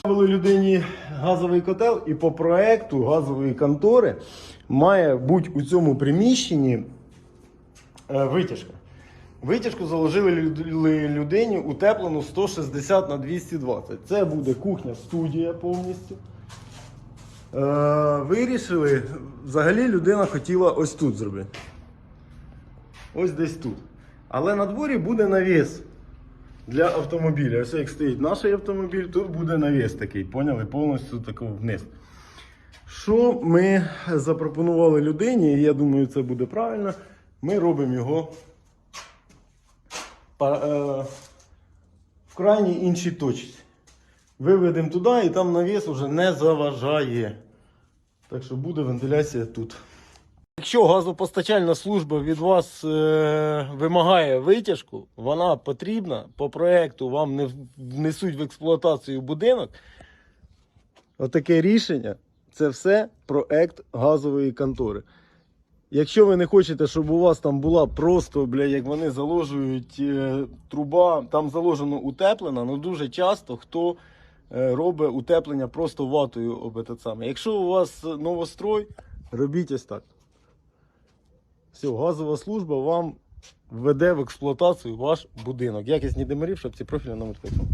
Ставили людині газовий котел, і по проекту газової контори має бути у цьому приміщенні е, витяжка. Витяжку заложили люд- людині утеплену 160 на 220. Це буде кухня, студія повністю. Е, вирішили, взагалі людина хотіла ось тут зробити. Ось десь тут. Але на дворі буде навіс для автомобіля. Ось як стоїть наш автомобіль, тут буде навіс такий, поняли? Повністю такий вниз. Що ми запропонували людині, і я думаю, це буде правильно. Ми робимо його е, в крайній іншій точці. Виведемо туди і там навіс уже не заважає. Так що буде вентиляція тут. Якщо газопостачальна служба від вас е, вимагає витяжку, вона потрібна по проекту, вам не внесуть в експлуатацію будинок. Отаке рішення це все проект газової контори. Якщо ви не хочете, щоб у вас там була просто, бля, як вони заложують е, труба, там заложено утеплена, ну дуже часто хто е, робить утеплення просто ватою об самий. Якщо у вас новострой, робіть ось так. Все, газова служба вам введе в експлуатацію ваш будинок. Якісні димарів, щоб ці профілі нам телефону.